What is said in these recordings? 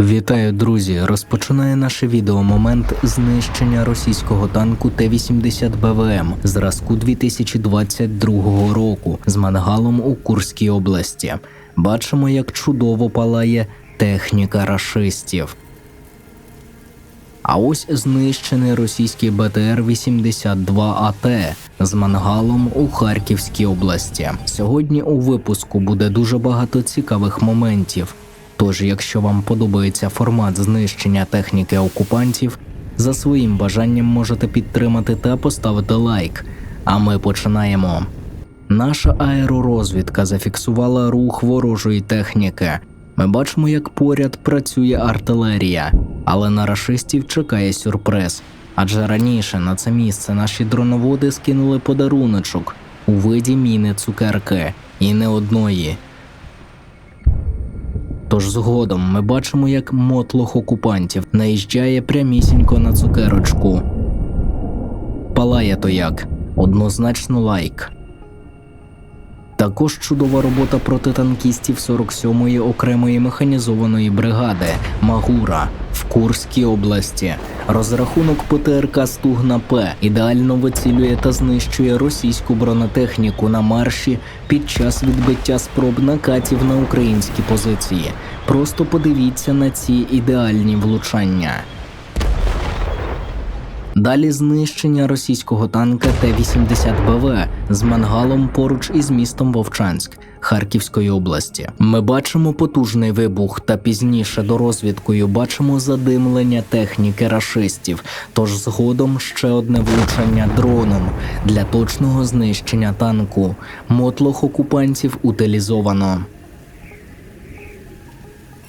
Вітаю, друзі! Розпочинає наше відео момент знищення російського танку Т-80 БВМ зразку 2022 року з мангалом у Курській області. Бачимо, як чудово палає техніка рашистів. А ось знищений російський БТР-82АТ з мангалом у Харківській області. Сьогодні у випуску буде дуже багато цікавих моментів. Тож, якщо вам подобається формат знищення техніки окупантів, за своїм бажанням можете підтримати та поставити лайк. А ми починаємо. Наша аеророзвідка зафіксувала рух ворожої техніки. Ми бачимо, як поряд працює артилерія, але на рашистів чекає сюрприз. Адже раніше на це місце наші дроноводи скинули подаруночок у виді міни цукерки і не одної. Тож згодом ми бачимо, як мотлох окупантів наїжджає прямісінько на цукерочку. Палає то як однозначно лайк. Також чудова робота протитанкістів 47-ї окремої механізованої бригади Магура в Курській області. Розрахунок ПТРК Стугна П ідеально вицілює та знищує російську бронетехніку на марші під час відбиття спроб накатів на українські позиції. Просто подивіться на ці ідеальні влучання. Далі знищення російського танка Т-80БВ з мангалом поруч із містом Вовчанськ Харківської області. Ми бачимо потужний вибух, та пізніше до розвідкою бачимо задимлення техніки рашистів. Тож згодом ще одне влучання дроном для точного знищення танку. Мотлох окупантів утилізовано.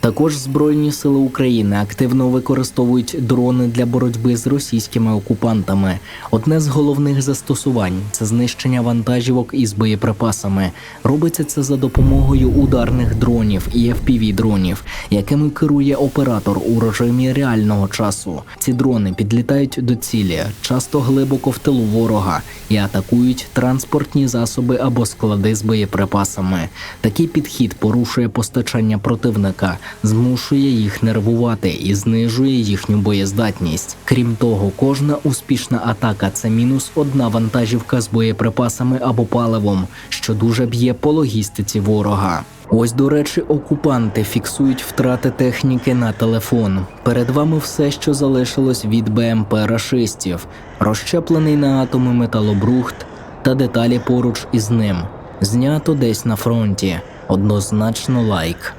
Також Збройні сили України активно використовують дрони для боротьби з російськими окупантами. Одне з головних застосувань це знищення вантажівок із боєприпасами. Робиться це за допомогою ударних дронів і fpv дронів, якими керує оператор у режимі реального часу. Ці дрони підлітають до цілі, часто глибоко в тилу ворога, і атакують транспортні засоби або склади з боєприпасами. Такий підхід порушує постачання противника змушує їх нервувати і знижує їхню боєздатність. Крім того, кожна успішна атака це мінус одна вантажівка з боєприпасами або паливом, що дуже б'є по логістиці ворога. Ось, до речі, окупанти фіксують втрати техніки на телефон. Перед вами все, що залишилось від БМП рашистів, розщеплений на атоми металобрухт та деталі поруч із ним. Знято десь на фронті. Однозначно лайк.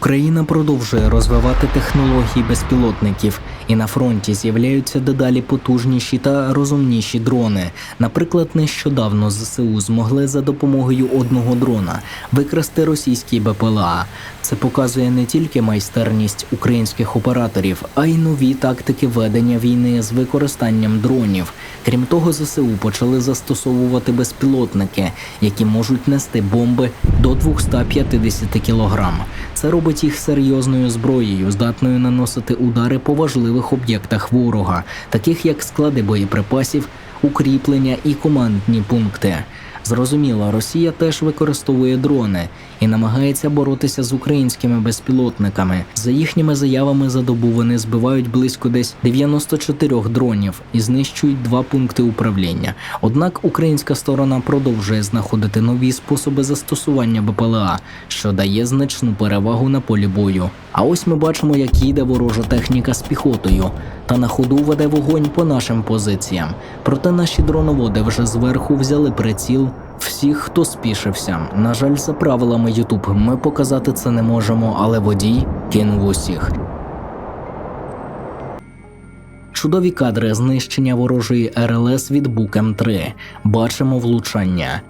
Україна продовжує розвивати технології безпілотників, і на фронті з'являються дедалі потужніші та розумніші дрони. Наприклад, нещодавно ЗСУ змогли за допомогою одного дрона викрасти російський БПЛА. Це показує не тільки майстерність українських операторів, а й нові тактики ведення війни з використанням дронів. Крім того, ЗСУ почали застосовувати безпілотники, які можуть нести бомби до 250 кг. Це робить їх серйозною зброєю, здатною наносити удари по важливих об'єктах ворога, таких як склади боєприпасів, укріплення і командні пункти. Зрозуміло, Росія теж використовує дрони і намагається боротися з українськими безпілотниками. За їхніми заявами за добу вони збивають близько десь 94 дронів і знищують два пункти управління. Однак українська сторона продовжує знаходити нові способи застосування БПЛА, що дає значну перевагу на полі бою. А ось ми бачимо, як їде ворожа техніка з піхотою та на ходу веде вогонь по нашим позиціям. Проте наші дроноводи вже зверху взяли приціл. Всіх, хто спішився. На жаль, за правилами YouTube ми показати це не можемо, але водій кинув усіх. Чудові кадри знищення ворожої РЛС від Бук М3. Бачимо влучання.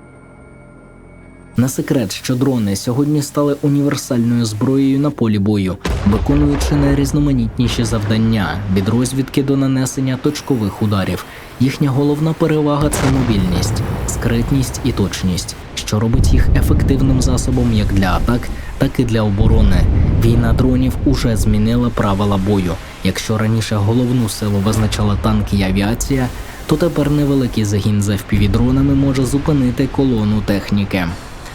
Не секрет, що дрони сьогодні стали універсальною зброєю на полі бою, виконуючи найрізноманітніші завдання від розвідки до нанесення точкових ударів. Їхня головна перевага це мобільність, скритність і точність, що робить їх ефективним засобом як для атак, так і для оборони. Війна дронів уже змінила правила бою. Якщо раніше головну силу визначали танки і авіація, то тепер невеликий загін за FPV-дронами може зупинити колону техніки.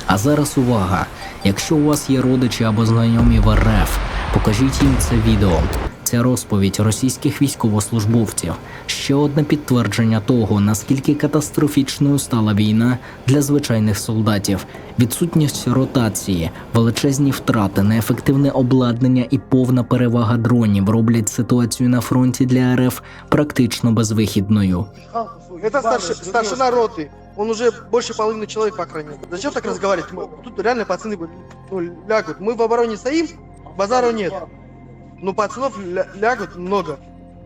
А зараз увага! Якщо у вас є родичі або знайомі в РФ, покажіть їм це відео. Ця розповідь російських військовослужбовців ще одне підтвердження того, наскільки катастрофічною стала війна для звичайних солдатів. Відсутність ротації, величезні втрати, неефективне обладнання і повна перевага дронів роблять ситуацію на фронті для РФ практично безвихідною. Это старший, старшина роты. Он уже больше половины человек похоронил. Зачем так разговаривать? Мы- Тут реально пацаны ну, лягут. Мы в обороне стоим, базару нет. Но пацанов ля- лягут много.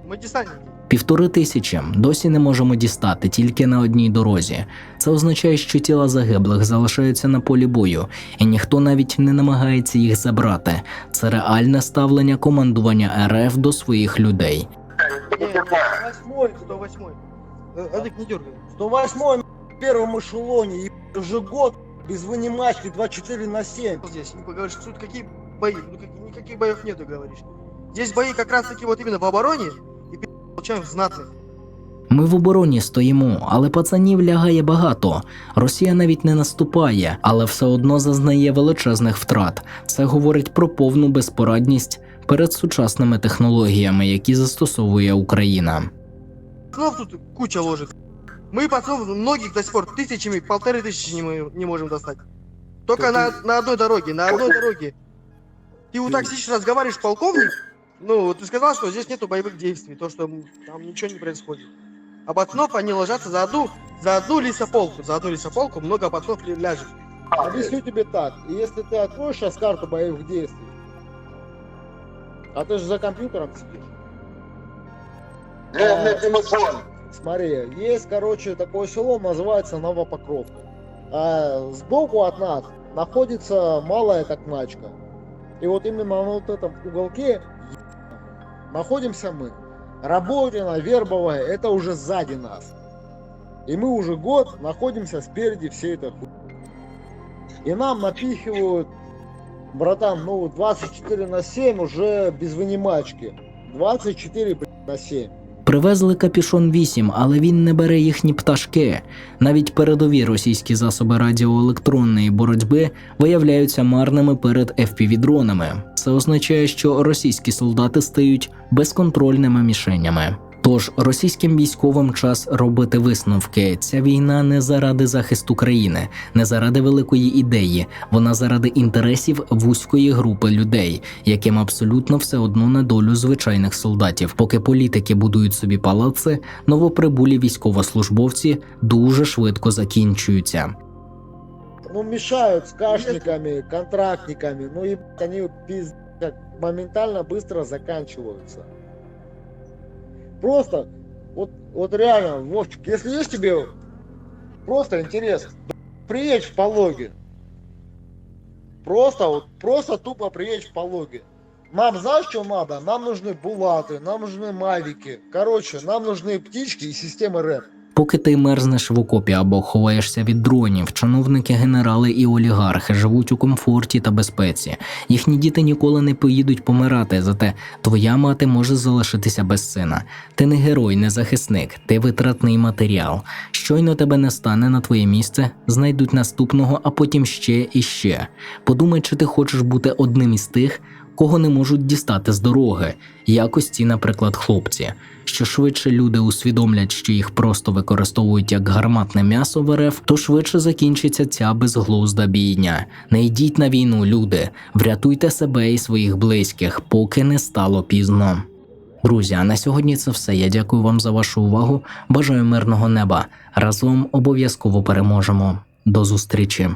Мы десантники. Півтори тисячі досі не можемо дістати тільки на одній дорозі. Це означає, що тіла загиблих залишаються на полі бою, і ніхто навіть не намагається їх забрати. Це реальне ставлення командування РФ до своїх людей. Нет, 108 108 Э, Адык, не дергай. 108 в первом эшелоне, и уже год без вынимачки 24 на 7. Здесь, не говоришь, тут какие бои? Ну, как- никаких боев нету, говоришь. Здесь бои как раз таки вот именно в обороне и пи- получаем знатных. Ми в обороні стоїмо, але пацанів лягає багато. Росія навіть не наступає, але все одно зазнає величезних втрат. Це говорить про повну безпорадність перед сучасними технологіями, які застосовує Україна. Пацанов тут куча ложек. Мы пацанов многих до сих пор тысячами, полторы тысячи не, мы не можем достать. Только на, на одной дороге, на одной дороге. Ты вот так сидишь, разговариваешь, полковник, ну, ты сказал, что здесь нету боевых действий, то, что там ничего не происходит. А пацанов, они ложатся за одну, за одну лесополку, за одну лесополку много пацанов ляжет. Объясню тебе так, если ты откроешь сейчас карту боевых действий, а ты же за компьютером сидишь. А, Смотри, есть, короче, такое село, называется Новопокровка. А сбоку от нас находится малая Токмачка. И вот именно на вот этом уголке находимся мы. Работина, Вербовая, это уже сзади нас. И мы уже год находимся спереди всей этой хуй. И нам напихивают, братан, ну 24 на 7 уже без вынимачки. 24 блядь, на 7. Привезли капішон 8, але він не бере їхні пташки. Навіть передові російські засоби радіоелектронної боротьби виявляються марними перед FPV-дронами. Це означає, що російські солдати стають безконтрольними мішенями. Тож російським військовим час робити висновки. Ця війна не заради захисту країни, не заради великої ідеї, вона заради інтересів вузької групи людей, яким абсолютно все одно на долю звичайних солдатів. Поки політики будують собі палаци, новоприбулі військовослужбовці дуже швидко закінчуються. Ну, мешают с кашниками, контрактниками. Ну, и они пиздец, моментально быстро заканчиваются. Просто, вот, вот реально, Вовчик, если есть тебе просто интерес, приедь в Пологи. Просто, вот, просто тупо приедь в Пологи. Нам знаешь, что надо? Нам нужны булаты, нам нужны мавики. Короче, нам нужны птички и системы РЭП. Поки ти мерзнеш в окопі або ховаєшся від дронів, чиновники, генерали і олігархи живуть у комфорті та безпеці. Їхні діти ніколи не поїдуть помирати, зате твоя мати може залишитися без сина. Ти не герой, не захисник, ти витратний матеріал. Щойно тебе не стане на твоє місце, знайдуть наступного, а потім ще і ще. Подумай, чи ти хочеш бути одним із тих, кого не можуть дістати з дороги, якості, наприклад, хлопці. Що швидше люди усвідомлять, що їх просто використовують як гарматне м'ясо в РФ, то швидше закінчиться ця безглузда бійня. Не йдіть на війну, люди, врятуйте себе і своїх близьких, поки не стало пізно. Друзі, а на сьогодні це все. Я дякую вам за вашу увагу. Бажаю мирного неба. Разом обов'язково переможемо. До зустрічі.